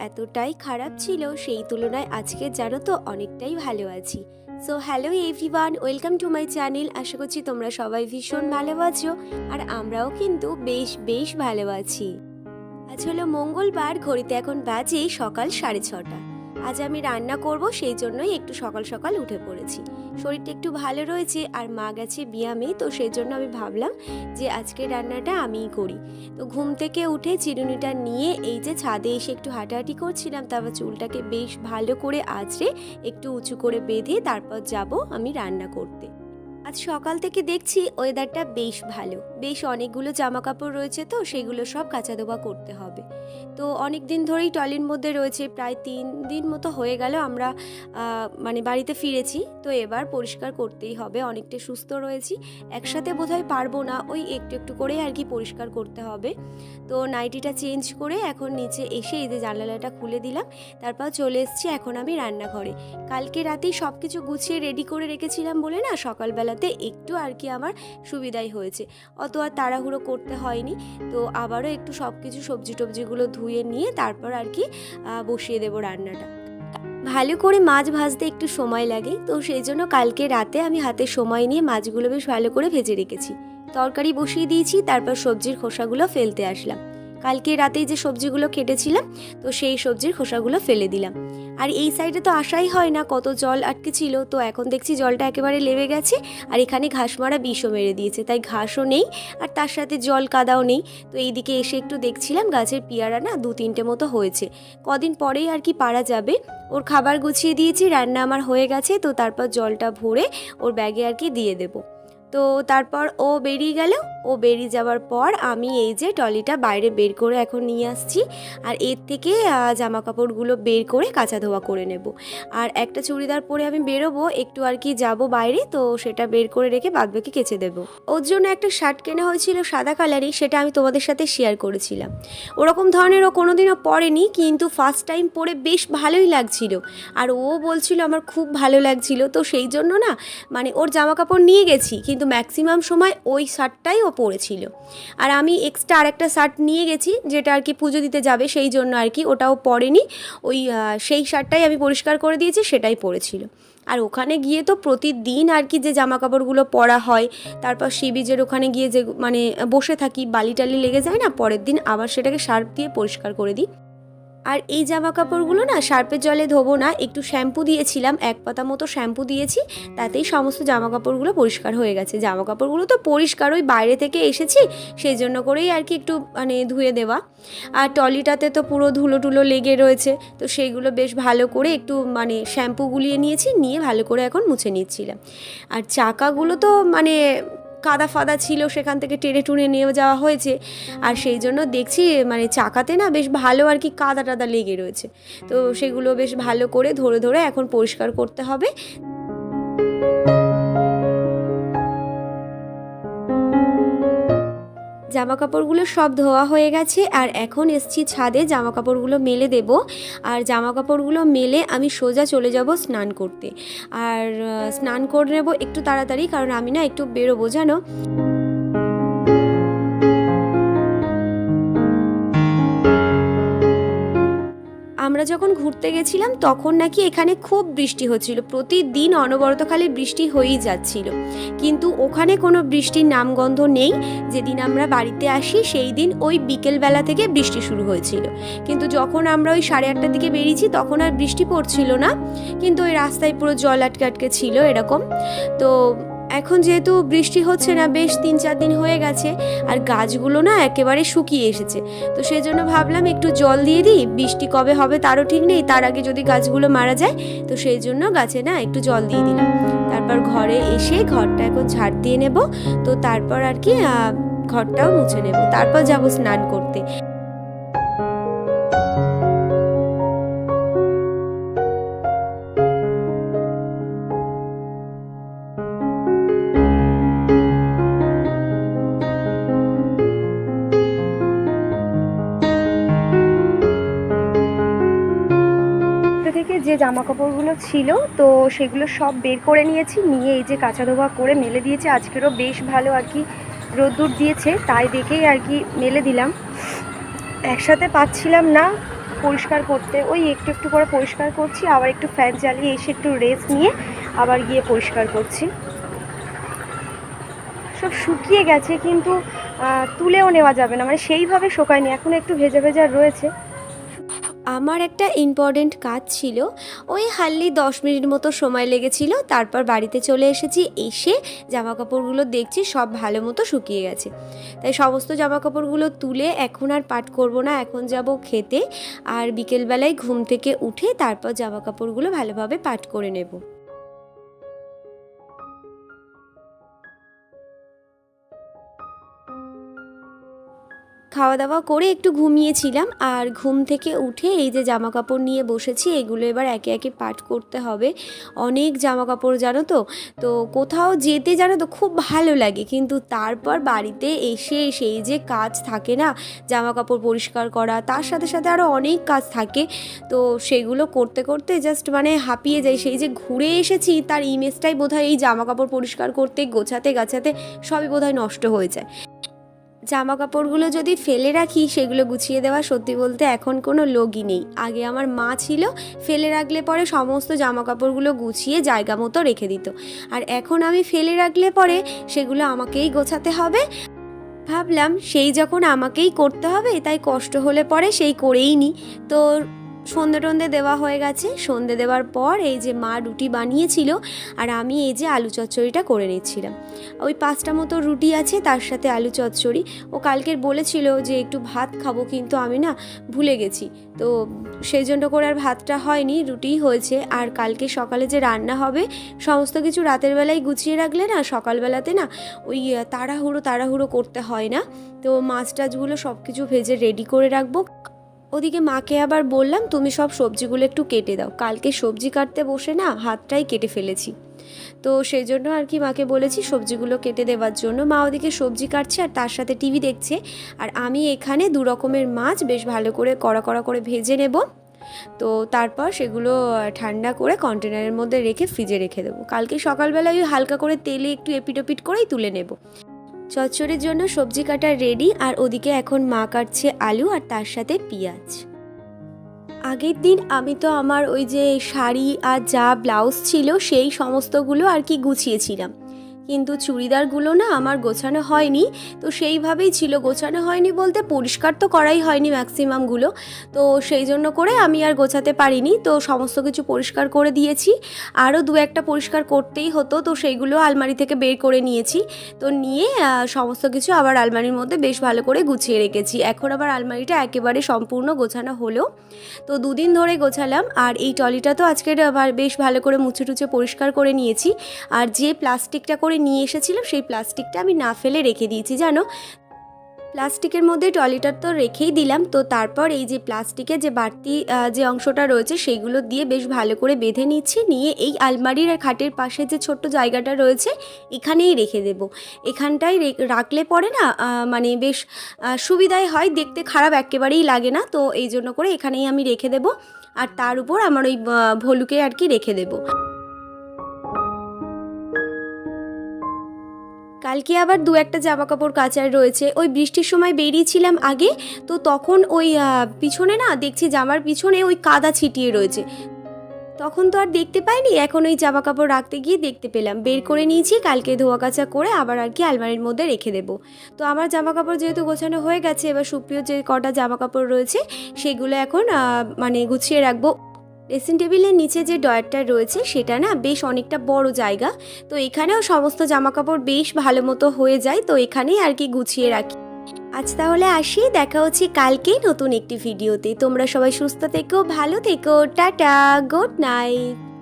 এতটাই খারাপ ছিল সেই তুলনায় আজকে জানো তো অনেকটাই ভালো আছি। So hello everyone welcome to my channel আশা করছি তোমরা সবাই ভীষণ ভালো আছো আর আমরাও কিন্তু বেশ বেশ ভালো আছি। আজ হলো মঙ্গলবার, ঘড়িতে এখন বাজে সকাল সাড়ে ছটা। আজ আমি রান্না করব, সেই জন্যই একটু সকাল সকাল উঠে পড়েছি। শরীরটা একটু ভালো রয়েছে আর মা গেছে বিয়ামে তো সেই জন্য আমি ভাবলাম যে আজকে রান্নাটা আমিই করি। তো ঘুম থেকে উঠে চিরুনিটা নিয়ে এই যে ছাদে এসে একটু হাঁটাহাঁটি করছিলাম, তারপর চুলটাকে বেশ ভালো করে আঁচড়ে একটু উঁচু করে বেঁধে তারপর যাব আমি রান্না করতে। আজ সকাল থেকে দেখছি ওয়েদারটা বেশ ভালো। বেশ অনেকগুলো জামা কাপড় রয়েছে তো, সেগুলো সব কাচা দোবা করতে হবে। তো অনেক দিন ধরেই টলির মধ্যে রয়েছে, প্রায় তিন দিন মতো হয়ে গেল আমরা মানে বাড়িতে ফিরেছি। তো এবার পরিষ্কার করতেই হবে, অনেকটা সুস্থ রয়েছি। একসাথে বোধহয় পারব না, ওই একটু একটু করে আর কি পরিষ্কার করতে হবে। তো নাইটিটা চেঞ্জ করে এখন নিচে এসে এই যে জানালাটা খুলে দিলাম, তারপর চলে এসেছি এখন আমি রান্নাঘরে। কালকে রাতেই সব কিছু গুছিয়ে রেডি করে রেখেছিলাম বলে না সকালবেলাতে একটু আর কি আমার সুবিধাই হয়েছে। অত আর তাড়াহুড়ো করতে হয়নি। তো আবারও একটু সব কিছু সবজি টবজিগুলো ধুয়ে নিয়ে তারপর আর কি বসিয়ে দেবো রান্নাটা। ভালো করে মাছ ভাজতে একটু সময় লাগে। তো সেই জন্য কালকে রাতে আমি হাতে সময় নিয়ে মাছগুলো বেশ ভালো করে ভেজে রেখেছি। তরকারি বসিয়ে দিয়েছি, তারপর সবজির খোসাগুলো ফেলতে আসলাম। কালকে রাতেই যে সবজিগুলো কেটেছিলাম, তো সেই সবজির খোসাগুলো ফেলে দিলাম। আর এই সাইডে তো আসাই হয় না কত জল আটকে ছিল তো এখন দেখছি জলটা একেবারে লেবে গেছে আর এখানে ঘাস মারা বিষও মেরে দিয়েছে, তাই ঘাসও নেই আর তার সাথে জল কাদাও নেই। তো এইদিকে এসে একটু দেখছিলাম গাছের পিয়ারা না দু তিনটে মতো হয়েছে। কদিন পরেই আর কি পারা যাবে। ওর খাবার গুছিয়ে দিয়েছি, রান্না আমার হয়ে গেছে, তো তারপর জলটা ভরে ওর ব্যাগে আর কি দিয়ে দেবো। তো তারপর ও বেরিয়ে গেল ও বেরিয়ে যাওয়ার পর আমি এই যে টলিটা বাইরে বের করে এখন নিয়ে আসছি। আর এর থেকে জামা কাপড়গুলো বের করে কাঁচা ধোয়া করে নেব। আর একটা চুড়িদার পরে আমি বেরোবো, একটু আর কি যাব বাইরে, তো সেটা বের করে রেখে বাদবাকি কেচে দেবো। ওর জন্য একটা শার্ট কেনা হয়েছিল সাদা কালারই সেটা আমি তোমাদের সাথে শেয়ার করেছিলাম। ওরকম ধরনের ও কোনোদিনও পরেনি, কিন্তু ফার্স্ট টাইম পরে বেশ ভালোই লাগছিল। আর ও বলছিল আমার খুব ভালো লাগছিল, তো সেই জন্য না মানে ওর জামা কাপড় নিয়ে গেছি, কিন্তু ম্যাক্সিমাম সময় ওই শার্টটাই ও পরেছিল আর আমি এক্সট্রা আরেকটা শার্ট নিয়ে গেছি, যেটা আর কি পুজো দিতে যাবে সেই জন্য আর কি, ওটাও পরেনি। ওই সেই শার্টটাই আমি পরিষ্কার করে দিয়েছি, সেটাই পরেছিল। আর ওখানে গিয়ে তো প্রতিদিন আর কি যে জামা কাপড়গুলো পরা হয়, তারপর সি বিচের ওখানে গিয়ে যে মানে বসে থাকি বালি টালি লেগে যায় না, পরের দিন আবার সেটাকে সার্ফ দিয়ে পরিষ্কার করে দিই। আর এই জামা কাপড়গুলো না সার্পের জলে ধোবো না, একটু শ্যাম্পু দিয়েছিলাম, এক পাতা মতো শ্যাম্পু দিয়েছি, তাতেই সমস্ত জামা কাপড়গুলো পরিষ্কার হয়ে গেছে। জামা কাপড়গুলো তো পরিষ্কার, ওই বাইরে থেকে এসেছি, সেই জন্য করেই আর কি একটু মানে ধুয়ে দেওয়া। আর টলিটাতে তো পুরো ধুলো টুলো লেগে রয়েছে, তো সেইগুলো বেশ ভালো করে একটু মানে শ্যাম্পু গুলিয়ে নিয়েছি, নিয়ে ভালো করে এখন মুছে নিচ্ছিলাম। আর চাকাগুলো তো মানে কাদা ফাদা ছিল, সেখান থেকে টেনে টুনে নিয়ে যাওয়া হয়েছে। আর সেই জন্য দেখছি মানে চাকাতে না বেশ ভালো আর কি কাদা টাদা লেগে রয়েছে। তো সেগুলো বেশ ভালো করে ধরে ধরে এখন পরিষ্কার করতে হবে। জামা কাপড়গুলো সব ধোয়া হয়ে গেছে আর এখন এসছি ছাদে জামা কাপড়গুলো মেলে দেব। আর জামা কাপড়গুলো মেলে আমি সোজা চলে যাব স্নান করতে। আর স্নান করে নেব একটু তাড়াতাড়ি কারণ আমি না একটু বেরোবো, জানো? আমরা যখন ঘুরতে গেছিলাম, তখন নাকি এখানে খুব বৃষ্টি হচ্ছিল। প্রতিদিন অনবরত খালি বৃষ্টি হয়েই যাচ্ছিল। কিন্তু ওখানে কোনো বৃষ্টির নামগন্ধ নেই। যেদিন আমরা বাড়িতে আসি, সেই দিন ওই বিকেলবেলা থেকে বৃষ্টি শুরু হয়েছিল। কিন্তু যখন আমরা ওই সাড়ে আটটার দিকে বেরিয়েছি, তখন আর বৃষ্টি পড়ছিল না। কিন্তু ওই রাস্তায় পুরো জল আটকে আটকে ছিল এরকম। তো এখন যেহেতু বৃষ্টি হচ্ছে না, বেশ তিন চার দিন হয়ে গেছে আর গাছগুলো না একেবারে শুকিয়ে এসেছে। তো সেই জন্য ভাবলাম একটু জল দিয়ে দিই, বৃষ্টি কবে হবে তারও ঠিক নেই, তার আগে যদি গাছগুলো মারা যায়, তো সেই জন্য গাছে না একটু জল দিয়ে দিলাম। তারপর ঘরে এসে ঘরটা এখন ঝাড় দিয়ে নেব, তো তারপর আর কি ঘরটাও মুছে নেব। তারপর যাব স্নান করতে। থেকে যে জামা কাপড়গুলো ছিল, তো সেগুলো সব বের করে নিয়েছি, নিয়ে এই যে কাঁচা ধোয়া করে মেলে দিয়েছি। আজকেরও বেশ ভালো আর কি রোদ্দুর দিয়েছে, তাই দেখেই আর কি মেলে দিলাম। একসাথে পাচ্ছিলাম না পরিষ্কার করতে। ওই একটু একটু করে পরিষ্কার করছি, আবার একটু ফ্যান চালিয়ে এসে একটু রেস্ট নিয়ে আবার গিয়ে পরিষ্কার করছি। সব শুকিয়ে গেছে, কিন্তু তুলেও নেওয়া যাবে না মানে সেইভাবে শোকায়নি, এখন একটু ভেজা ভেজা রয়েছে। আমার একটা ইম্পর্টেন্ট কাজ ছিল। ওই হার্লি দশ মিনিট মতো সময় লেগেছিল, তারপর বাড়িতে চলে এসেছি, এসে জামা কাপড়গুলো দেখছি, সব ভালো মতো শুকিয়ে গেছে। তাই সমস্ত জামা কাপড়গুলো তুলে এখন আর পাট করব না, এখন যাব খেতে। আর বিকেলবেলায় ঘুম থেকে উঠে তারপর জামা কাপড়গুলো ভালোভাবে পাট করে নেব। খাওয়া দাওয়া করে একটু ঘুমিয়েছিলাম আর ঘুম থেকে উঠে এই যে জামা কাপড় নিয়ে বসেছি, এগুলো এবার একে একে পাট করতে হবে। অনেক জামা কাপড় জানো তো? তো কোথাও যেতে জানো তো খুব ভালো লাগে, কিন্তু তারপর বাড়িতে এসে সেই যে কাজ থাকে না জামা কাপড় পরিষ্কার করা, তার সাথে সাথে আরও অনেক কাজ থাকে। তো সেগুলো করতে করতে জাস্ট মানে হাঁপিয়ে যাই, সেই যে ঘুরে এসেছি, তার ইমেজটাই বোধহয় এই জামা কাপড় পরিষ্কার করতে, গোছাতে, গাছাতে সবই বোধহয় নষ্ট হয়ে যায়। জামা কাপড়গুলো যদি ফেলে রাখি, সেগুলো গুছিয়ে দেওয়া সত্যি বলতে এখন কোনো লোকই নেই। আগে আমার মা ছিল, ফেলে রাখলে পরে সমস্ত জামা কাপড়গুলো গুছিয়ে জায়গা মতো রেখে দিত। আর এখন আমি ফেলে রাখলে পরে সেগুলো আমাকেই গোছাতে হবে। ভাবলাম সেই যখন আমাকেই করতে হবে, তাই কষ্ট হলে পরে সেই করেই নি। তো সন্ধে টন্ধে দেওয়া হয়ে গেছে। সন্ধে দেওয়ার পর এই যে মা রুটি বানিয়েছিল আর আমি এই যে আলু চচ্চড়িটা করে নিচ্ছিলাম। ওই পাঁচটা মতো রুটি আছে, তার সাথে আলু চচ্চড়ি। ও কালকের বলেছিল যে একটু ভাত খাব, কিন্তু আমি না ভুলে গেছি। তো সেই জন্য করে আর ভাতটা হয়নি রুটিই হয়েছে। আর কালকে সকালে যে রান্না হবে, সমস্ত কিছু রাতের বেলায় গুছিয়ে রাখলে না, সকালবেলাতে না ওই তাড়াহুড়ো তাড়াহুড়ো করতে হয় না। তো মাছ টাছগুলো সব কিছু ভেজে রেডি করে রাখব। ওদিকে মাকে আবার বললাম, তুমি সব সবজিগুলো একটু কেটে দাও। কালকে সবজি কাটতে বসে না হাতটাই কেটে ফেলেছি। তো সেই জন্য আর কি মাকে বলেছি সবজিগুলো কেটে দেওয়ার জন্য। মা ওদিকে সবজি কাটছে আর তার সাথে টিভি দেখছে। আর আমি এখানে দু রকমের মাছ বেশ ভালো করে কড়া কড়া করে ভেজে নেব। তো তারপর সেগুলো ঠান্ডা করে কন্টেনারের মধ্যে রেখে ফ্রিজে রেখে দেবো। কালকে সকালবেলায় ওই হালকা করে তেলে একটু এপিটোপিট করেই তুলে নেব। চচ্চড়ির জন্য সবজি কাটা রেডি আর ওদিকে এখন মা কাটছে আলু আর তার সাথে পেঁয়াজ। আগের দিন আমি তো আমার ওই যে শাড়ি আর যা ব্লাউজ ছিল, সেই সমস্তগুলো আর কি গুছিয়েছিলাম। কিন্তু চুড়িদারগুলো না আমার গোছানো হয়নি, তো সেইভাবেই ছিল। গোছানো হয়নি বলতে পরিষ্কার তো করাই হয়নি ম্যাক্সিমামগুলো। তো সেই জন্য করে আমি আর গোছাতে পারিনি। তো সমস্ত কিছু পরিষ্কার করে দিয়েছি। আরও দু একটা পরিষ্কার করতেই হতো, তো সেইগুলো আলমারি থেকে বের করে নিয়েছি। তো নিয়ে সমস্ত কিছু আবার আলমারির মধ্যে বেশ ভালো করে গুছিয়ে রেখেছি। এখন আবার আলমারিটা একেবারে সম্পূর্ণ গোছানো হলো। তো দুদিন ধরে গোছালাম। আর এই টলিটা তো আজকের বেশ ভালো করে মুছে টুছে পরিষ্কার করে নিয়েছি। আর যে প্লাস্টিকটা করে নিয়ে এসেছিলাম, সেই প্লাস্টিকটা আমি না ফেলে রেখে দিয়েছি, জানো? প্লাস্টিকের মধ্যে টলিটা তো রেখেই দিলাম, তো তারপর এই যে প্লাস্টিকের যে বাড়তি যে অংশটা রয়েছে সেইগুলো দিয়ে বেশ ভালো করে বেঁধে নিচ্ছি, নিয়ে এই আলমারির আর খাটের পাশে যে ছোট্ট জায়গাটা রয়েছে, এখানেই রেখে দেব। এখানটায় রে- রাখলে পরে না মানে বেশ সুবিধাই হয়, দেখতে খারাপ একেবারেই লাগে না, তো এই জন্য করে এখানেই আমি রেখে দেব, আর তার উপর আমার ওই ভলুকে আর কি রেখে দেবো। কালকে আবার দু একটা জামা কাপড় কাচার রয়েছে। ওই বৃষ্টির সময় বেরিয়েছিলাম আগে, তো তখন ওই পিছনে না, দেখছি জামার পিছনে ওই কাদা ছিটিয়ে রয়েছে। তখন তো আর দেখতে পাইনি, এখন ওই জামা কাপড় রাখতে গিয়ে দেখতে পেলাম। বের করে নিয়েছি, কালকে ধোয়া কাচা করে আবার আর কি আলমারির মধ্যে রেখে দেবো। তো আমার জামা কাপড় যেহেতু গোছানো হয়ে গেছে, এবার সুপ্রিয় যে কটা জামা কাপড় রয়েছে, সেগুলো এখন মানে গুছিয়ে রাখব। ড্রেসিং টেবিলের নিচে যে ডয়ারটা রয়েছে সেটা না বেশ অনেকটা বড় জায়গা। তো এখানেও সমস্ত জামা কাপড় বেশ ভালো মতো হয়ে যায়। তো এখানেই আর কি গুছিয়ে রাখি। আজ তাহলে আসি, দেখা হচ্ছে কালকে নতুন একটি ভিডিওতে। তোমরা সবাই সুস্থ থেকো, ভালো থেকো, টাটা, গুড নাইট।